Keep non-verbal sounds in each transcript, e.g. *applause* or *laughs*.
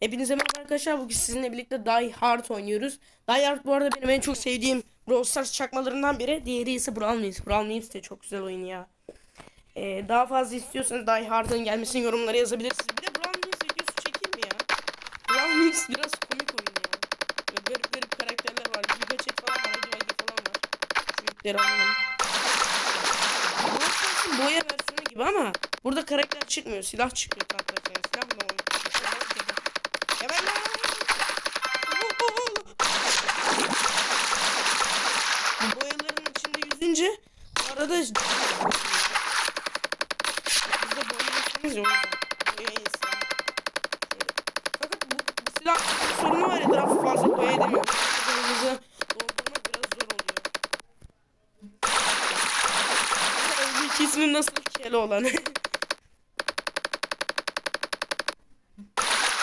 Hepinize merhaba arkadaşlar. Bugün sizinle birlikte Die Hard oynuyoruz. Die Hard bu arada benim en çok sevdiğim Brawl Stars çakmalarından biri. Diğeri ise Brawl Memes. Brawl Memes de çok güzel oyun ya. Ee, daha fazla istiyorsanız Die Hard'ın gelmesini yorumlara yazabilirsiniz. Bir de Brawl Memes videosu çekeyim mi ya? Brawl Memes biraz komik oyun ya. Böyle garip garip karakterler var. Giga Chat falan var. Hadi Vagi falan var. Büyükleri anlamam. Brawl Stars'ın boya versiyonu gibi ama burada karakter çıkmıyor. Silah çıkıyor kartlarına. Silah mı oynuyor? Ya ben Bu boyaların bu arada biz de boyayısınız ya yüzden. Boyayız ya. Fakat bu, bu silah sorunu var etrafı fazla boya edemiyor. Hızlı doldurmak biraz zor oluyor. Bu iki ismin nasıl kele olan? *laughs*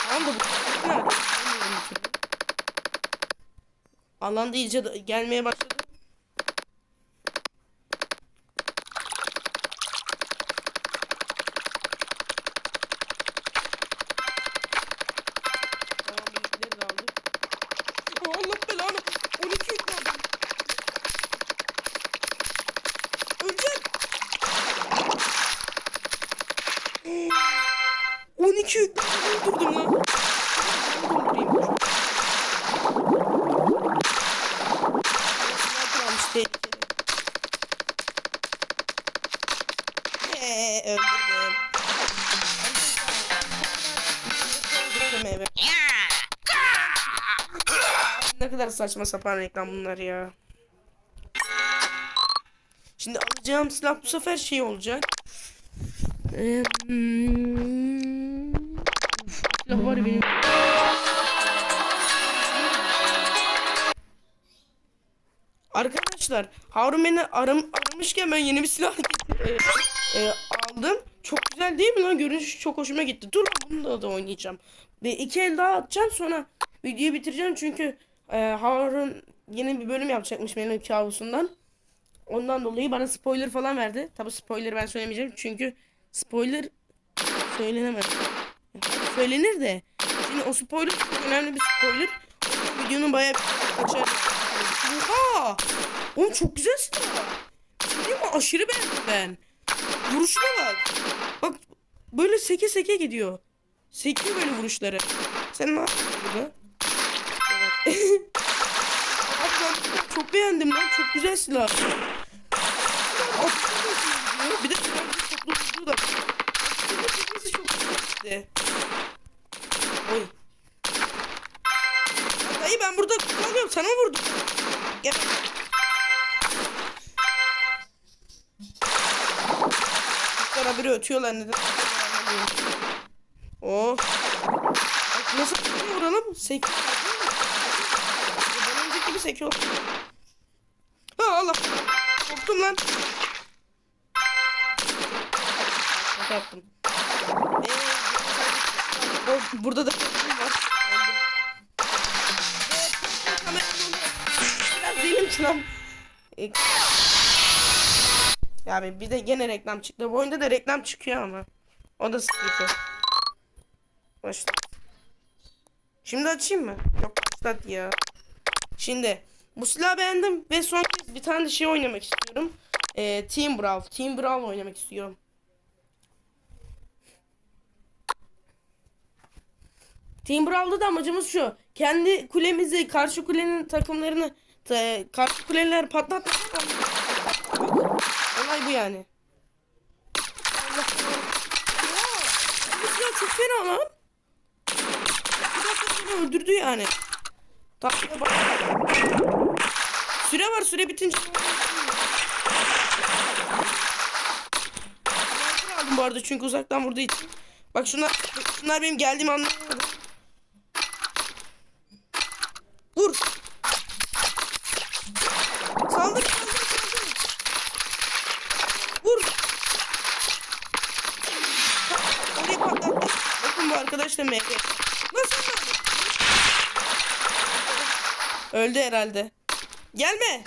Tamam da bu. Alanda iyice gelmeye başladı. 12 durdum lan. ne kadar saçma sapan reklam bunlar ya. Şimdi alacağım silah bu sefer şey olacak. Ee, hmm silah var benim. Arkadaşlar Harun beni aram aramışken ben yeni bir silah e, e, aldım. Çok güzel değil mi lan? Görünüşü çok hoşuma gitti. Dur bunu da oynayacağım. Ve iki el daha atacağım sonra videoyu bitireceğim çünkü e, Harun yeni bir bölüm yapacakmış benim kabusundan. Ondan dolayı bana spoiler falan verdi. Tabi spoiler ben söylemeyeceğim çünkü spoiler söylenemez. Söylenir de. Şimdi o spoiler çok önemli bir spoiler. Videonun bayağı bir kaçar. Oha! Oğlum çok güzel silah. Şey mi? Aşırı beğendim ben. Vuruşuna bak. Bak böyle seke seke gidiyor. Sekiyor böyle vuruşları. Sen ne yapıyorsun burada? Evet. *laughs* Çok beğendim lan. Çok güzel silah. Bir de çok da. Çok güzel. Oy. Dayı ben burada kalıyorum. Sana vurdum. Gel. Kuşlara biri ötüyorlar neden? Oh. Bak nasıl vuralım? Sekiyor. Ben önceki gibi sekiyor. Ha Allah. Korktum lan. Şaka yaptım. Burada da var. Biraz değilim ki lan. Ya abi bir de gene reklam çıktı. Bu oyunda da reklam çıkıyor ama. O da sıkıntı. Başla. Şimdi açayım mı? Yok başlat ya. Şimdi bu silahı beğendim ve son kez bir tane de şey oynamak istiyorum. Ee, Team Brawl. Team Brawl oynamak istiyorum. Team Brawl'da da amacımız şu. Kendi kulemizi, karşı kulenin takımlarını ta- karşı kuleler patlatmak. Olay bu yani. Bu silah çok fena lan. Bir öldürdü yani. Tatlıya bak. Süre var süre bitince. Aldım bu arada çünkü uzaktan vurduğu için. Bak şunlar, şunlar benim geldiğimi anlamadı. Vur. Saldır saldır saldır. Vur. Orayı patlattı. Bakın bu arkadaş da MG. Nasıl öldü? Öldü herhalde. Gelme.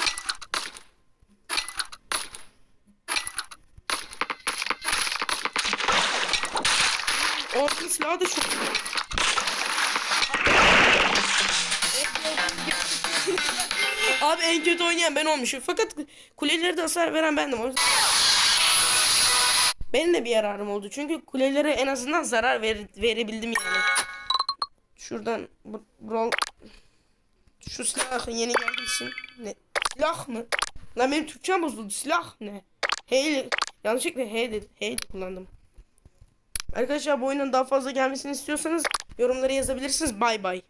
Orta silahı da çok Abi en kötü oynayan ben olmuşum. Fakat kuleleri hasar veren bendim. Benim de bir yararım oldu. Çünkü kulelere en azından zarar ver, verebildim yani. Şuradan rol şu silah yeni gelmişsin. Ne? Silah mı? Lan benim Türkçem bozuldu. Silah ne? Hey yanlışlıkla hey dedi. Hey kullandım. Arkadaşlar bu oyunun daha fazla gelmesini istiyorsanız yorumlara yazabilirsiniz. Bay bay.